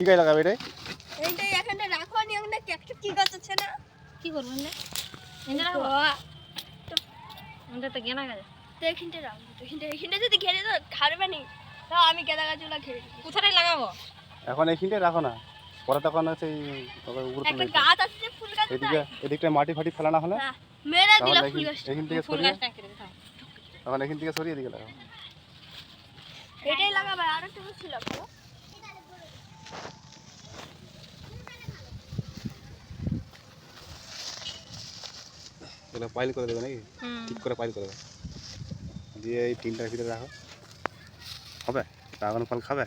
কি গাছ লাগাবে এটাই এইটাই এখানে রাখো নি ওখানে একটা কি গাছ আছে না কি করব এনে এনে রাখব? আমাদের তো গেনা গেছে। তো এখানটা রাখব তো এখানটা এখানটা যদি ঘেরে দাও খারবে নি। তাও আমি গেঁদা গাছগুলো ঘেরে। কোথায় লাগাবো? এখন এইখানটাই রাখো না। পরে তখন সেই তবে উপরে একটা গাছ আছে ফুল গাছ এদিকে এদিকটা মাটি ফাটি ফেলানো হলে হ্যাঁ মেরা দিলা ফুল এখান- গাছটা। এখান থেকে ফুল কেটে দিতে হবে। তখন এখান থেকে সরিয়ে দিকে লাগাও। এটাই লাগাবে আর একটা গাছ ছিল ভালো এগুলো পাইল করে দেবে নাকি? ঠিক করে পাইল করে দেবে। দিয়ে এই তিনটার ভিতরে রাখো। হবে? ড্রাগন ফল খাবে?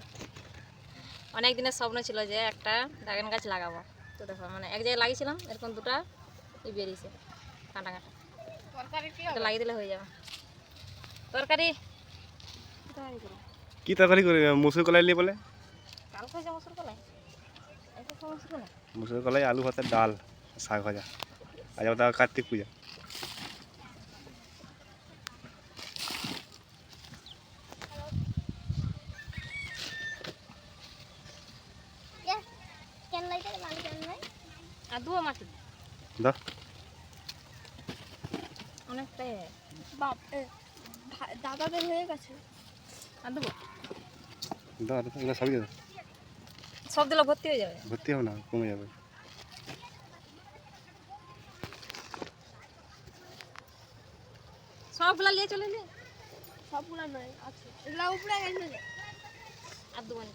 অনেক দিনের স্বপ্ন ছিল যে একটা ড্রাগন গাছ লাগাবো। তো দেখো মানে এক জায়গায় লাগিয়েছিলাম এরকম দুটা ই বেরিয়েছে কাঁটা কাঁটা লাগিয়ে দিলে হয়ে যাবে। তরকারি। কি তরকারি করে? মুসুর কলাই নিয়ে বলে? মসুর কলাই? মসুর কলাই। আলু ভাতের ডাল শাক ভাজা। আজ কার্তিক পূজা। আর দুও। মাটি দাও বাপ দাদা বের হয়ে গেছে। আর দেবো? এগুলো সবই দাও। সব দিলে ভর্তি হয়ে যাবে? ভর্তি হবে না কমে যাবে। সবগুলা নিয়ে চলে এলে সবগুলো নয় আছে। এগুলা উপরে গেছে আর দেবো না।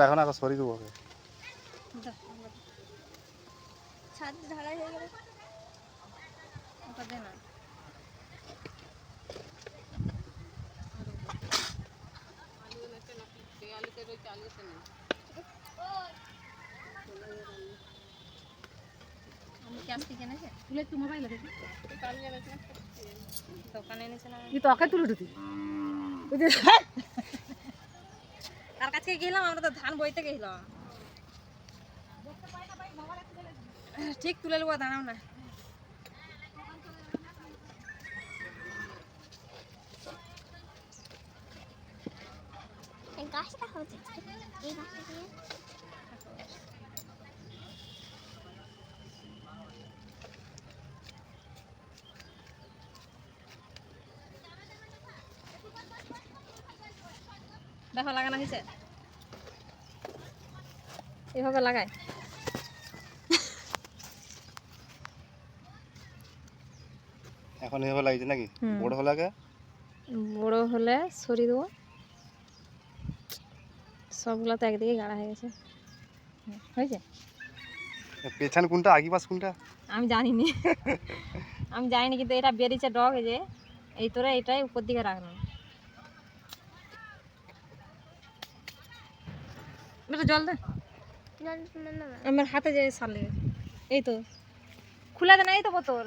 রাখো না সরি দেবো ওকে। ছাদ ঢালাই হয়ে গেল ওটা দে না। তুলে তোকে উঠতি তার কাছে গেলাম আমরা তো ধান বইতে গেলাম ঠিক তুলে নেব দাঁড়াও না। গাছটা হচ্ছে এই গাছটা দিয়ে। দেখো লাগানো হয়েছে। এভাবে লাগায়। এখন এভাবে লাগছে নাকি? বড় হলে আগে? বড় হলে সরিয়ে দেবো। সবগুলো তো একদিকে গাড়া হয়ে গেছে। হয়েছে? পেছান কোনটা আগি পাশ কোনটা? আমি জানিনি। আমি জানিনি কিন্তু এটা বেরিয়েছে ডগ এই যে। এই তোরা এটাই উপর দিকে রাখলাম। বেটা জল দে। না না না না। আমার হাতে যে সালে এই তো। খুলে দে না এই তো বোতল।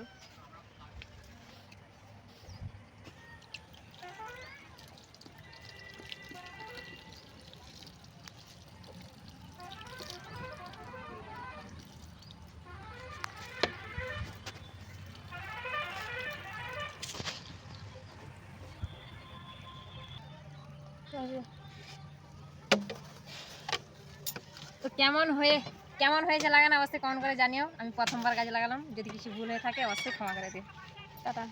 তো কেমন হয়ে কেমন হয়েছে লাগানো অবশ্যই কমেন্ট করে জানিও। আমি প্রথমবার গাছ লাগালাম। যদি কিছু ভুল হয়ে থাকে, অবশ্যই ক্ষমা করে দিও। টাটা।